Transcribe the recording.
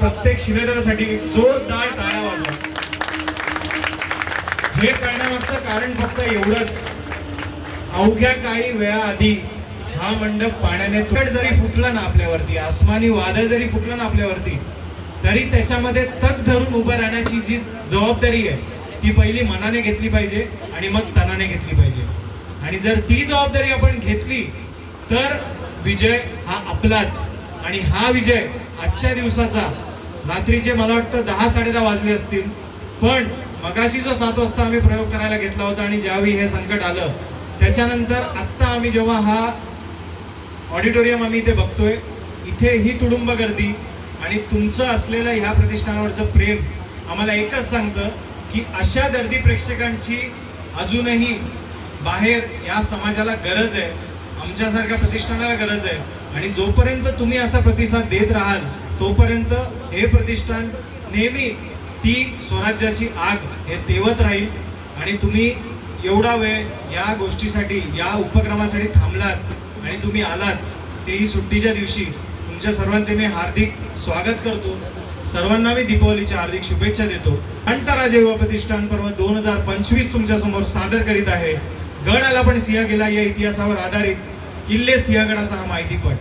प्रत्येक शिलेदारासाठी जोरदार टाळ्या वाजवा. हे करण्यामागचं कारण फक्त एवढंच. अवघ्या काही वेळाआधी हा मंडप पाण्याने तुटड जरी फुटला ना आपल्यावरती आसमानी वादळ जरी फुटलं ना आपल्यावरती तरी त्याच्यामध्ये तग धरून उभं राहण्याची जी जबाबदारी आहे ती पहिली मनाने घेतली पाहिजे आणि मग तनाने घेतली पाहिजे. आणि जर ती जबाबदारी आपण घेतली तर विजय हा आपलाच. आणि हा विजय आजच्या दिवसाचा रात्रीचे मला वाटतं दहा साडेदहा वाजले असतील पण मगाशी जो सात वाजता आम्ही प्रयोग करायला घेतला होता आणि ज्यावेळी हे संकट आलं त्याच्यानंतर आत्ता आम्ही जेव्हा हा ऑडिटोरियम आम्ही इथे बघतोय इथे ही तुडुंब गर्दी आणि तुमचं असलेलं ह्या प्रतिष्ठानावरचं प्रेम आम्हाला एकच सांगतं की अशा दर्दी प्रेक्षकांची अजूनही बाहेर या समाजाला गरज आहे आमच्यासारख्या प्रतिष्ठानाला गरज आहे आणि जोपर्यंत तुम्ही असा प्रतिसाद देत राहाल तोपर्यंत हे प्रतिष्ठान नेहमी ती स्वराज्याची आग हे तेवत राहील. आणि तुम्ही एवढा वेळ या गोष्टीसाठी या उपक्रमासाठी थांबलात आणि तुम्ही आलात तेही सुट्टीच्या दिवशी. तुमच्या सर्वांचे मी हार्दिक स्वागत करतो. सर्वांना मी दीपावलीच्या हार्दिक शुभेच्छा देतो. अंतराजे युवा प्रतिष्ठान पर्व दोन हजार पंचवीस तुमच्यासमोर सादर करीत आहे गडाला पण पण सिंहगेला या इतिहासावर आधारित. किल्ले सिंहगडाचा हा माहितीपट.